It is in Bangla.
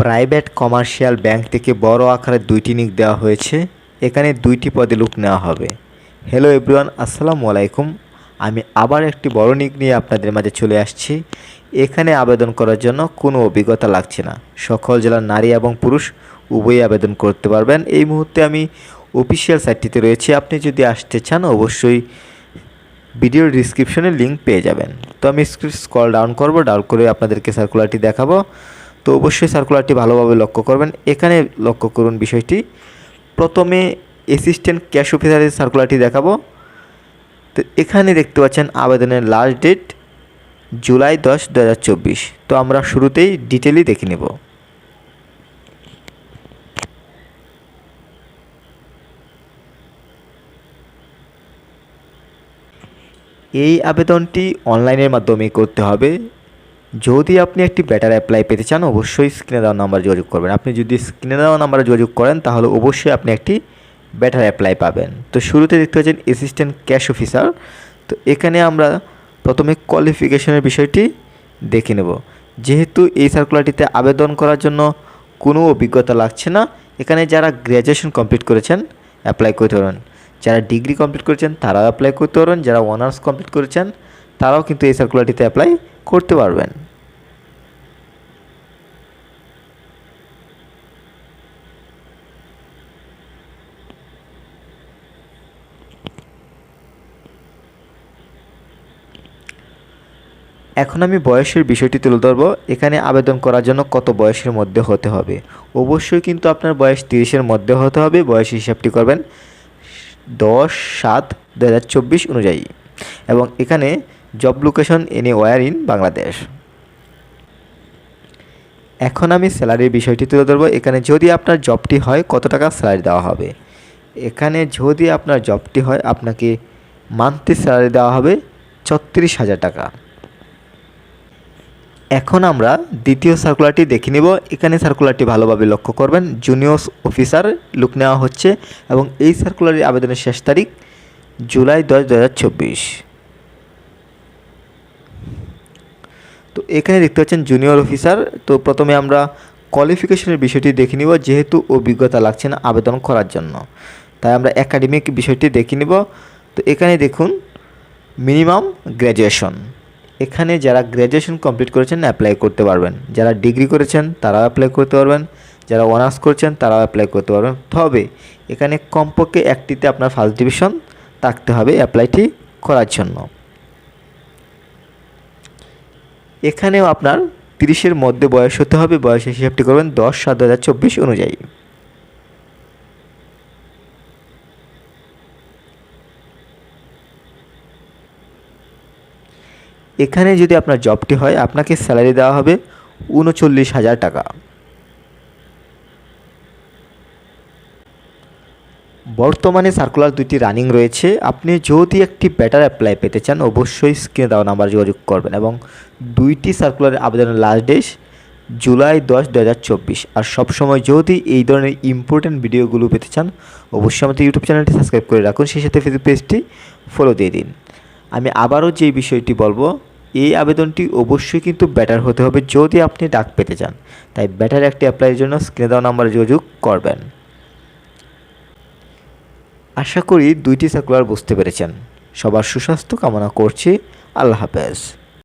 প্রাইভেট কমার্শিয়াল ব্যাংক থেকে বড় আকারে দুইটি নিক দেওয়া হয়েছে। এখানে দুইটি পদে লোক নেওয়া হবে। হ্যালো এভরিওয়ান আসসালামু আলাইকুম। আমি আবার একটি বড় নিক নিয়ে আপনাদের মাঝে চলে আসছি। এখানে আবেদন করার জন্য কোনো অভিজ্ঞতা লাগছে না। সকল জেলার নারী এবং পুরুষ উভয়ই আবেদন করতে পারবেন। এই মুহূর্তে আমি অফিসিয়াল সাইটটিতে রয়েছি। আপনি যদি আসতে চান, অবশ্যই ভিডিওর ডিসক্রিপশনে লিঙ্ক পেয়ে যাবেন। তো আমি স্কল ডাউন করব ডাউন করে আপনাদেরকে সার্কুলারটি দেখাবো। তো অবশ্যই সার্কুলারটি ভালোভাবে লক্ষ্য করবেন। এখানে লক্ষ্য করুন বিষয়টি। প্রথমে অ্যাসিস্ট্যান্ট ক্যাশ অফিসারের সার্কুলারটি দেখাবো। তো এখানে দেখতে পাচ্ছেন আবেদনের লাস্ট ডেট জুলাই দশ দু তো আমরা শুরুতেই ডিটেলই দেখে নেব। এই আবেদনটি অনলাইনের মাধ্যমে করতে হবে। যদি আপনি একটি ব্যাটার অ্যাপ্লাই পেতে চান, অবশ্যই স্ক্রিনে দেওয়া নাম্বার যোগাযোগ করবেন। আপনি যদি স্ক্রিনে দেওয়া নাম্বারে যোগাযোগ করেন, তাহলে অবশ্যই আপনি একটি ব্যাটার অ্যাপ্লাই পাবেন। তো শুরুতে দেখতে পাচ্ছেন অ্যাসিস্ট্যান্ট ক্যাশ অফিসার তো এখানে আমরা প্রথমে কোয়ালিফিকেশনের বিষয়টি দেখে নেব। যেহেতু এই সার্কুলারটিতে আবেদন করার জন্য কোনো অভিজ্ঞতা লাগছে না, এখানে যারা গ্র্যাজুয়েশন কমপ্লিট করেছেন অ্যাপ্লাই করতে পারেন যারা ডিগ্রি কমপ্লিট করেছেন, তারাও অ্যাপ্লাই করতে পারবেন। যারা অনার্স কমপ্লিট করেছেন তারাও কিন্তু এই সার্কুলারটিতে অ্যাপ্লাই করতে পারবেন। এখন আমি বয়সের বিষয়টি তুলে ধরবো। এখানে আবেদন করার জন্য কত বয়সের মধ্যে হতে হবে? অবশ্যই কিন্তু আপনার বয়স তিরিশের মধ্যে হতে হবে। বয়স হিসাবটি করবেন দশ সাত দু অনুযায়ী। এবং এখানে job location anywhere in Bangladesh এখন আমি স্যালারির বিষয়টি তুলে ধরবো। এখানে যদি আপনার জবটি হয়, কত টাকা স্যালারি দেওয়া হবে? এখানে যদি আপনার জবটি হয়, আপনাকে মান্থলি স্যালারি দেওয়া হবে ছত্রিশ হাজার টাকা। এখন আমরা দ্বিতীয় সার্কুলারটি দেখে নিব। এখানে সার্কুলারটি ভালোভাবে লক্ষ্য করবেন। জুনিয়র অফিসার লুক নেওয়া হচ্ছে এবং এই সার্কুলারের আবেদনের শেষ তারিখ জুলাই দশ, দু হাজার চব্বিশ তো এখানে দেখতে পাচ্ছেন জুনিয়র অফিসার তো প্রথমে আমরা কোয়ালিফিকেশনের বিষয়টি দেখে নিব, যেহেতু অভিজ্ঞতা লাগছে না আবেদন করার জন্য। তাই আমরা একাডেমিক বিষয়টি দেখে নিব। তো এখানে দেখুন মিনিমাম গ্র্যাজুয়েশন এখানে যারা গ্র্যাজুয়েশন কমপ্লিট করেছেন অ্যাপ্লাই করতে পারবেন। যারা ডিগ্রি করেছেন, তারাও অ্যাপ্লাই করতে পারবেন। যারা অনার্স করছেন, তারাও অ্যাপ্লাই করতে পারবেন। তবে এখানে কমপক্ষে একটিতে আপনার ফার্স্ট ডিভিশন থাকতে হবে অ্যাপ্লাইটি করার জন্য। এখানেও আপনার তিরিশের মধ্যে বয়স হতে হবে বয়সের হিসাবটি করবেন দশ সাত দু হাজার চব্বিশ অনুযায়ী। এখানে যদি আপনার জবটি হয়, আপনাকে স্যালারি দেওয়া হবে উনচল্লিশ হাজার টাকা। বর্তমানে সার্কুলার দুটি রানিং রয়েছে। আপনি যদি একটি ব্যাটার অ্যাপ্লাই পেতে চান, অবশ্যই স্ক্রিনে দেওয়া নাম্বার যোগাযোগ করবেন এবং দুইটি সার্কুলারের আবেদনের লাস্ট ডেট জুলাই দশ দু হাজার চব্বিশ। আর সবসময় যদি এই ধরনের ইম্পর্টেন্ট ভিডিওগুলো পেতে চান, অবশ্যই আমাদের ইউটিউব চ্যানেলটি সাবস্ক্রাইব করে রাখুন। সেই সাথে ফেসবুক পেজটি ফলো দিয়ে দিন। আমি আবারও যে বিষয়টি বলব, এই আবেদনটি অবশ্যই কিন্তু ব্যাটার হতে হবে যদি আপনি ডাক পেতে চান। তাই ব্যাটার একটি অ্যাপ্লাইয়ের জন্য স্ক্রিনে দেওয়া নাম্বারে যোগাযোগ করবেন। আশা করি দুইটি সার্কুলার বুঝতে পেরেছেন। সবার সুস্বাস্থ্য কামনা করছি। আল্লাহ হাফেজ।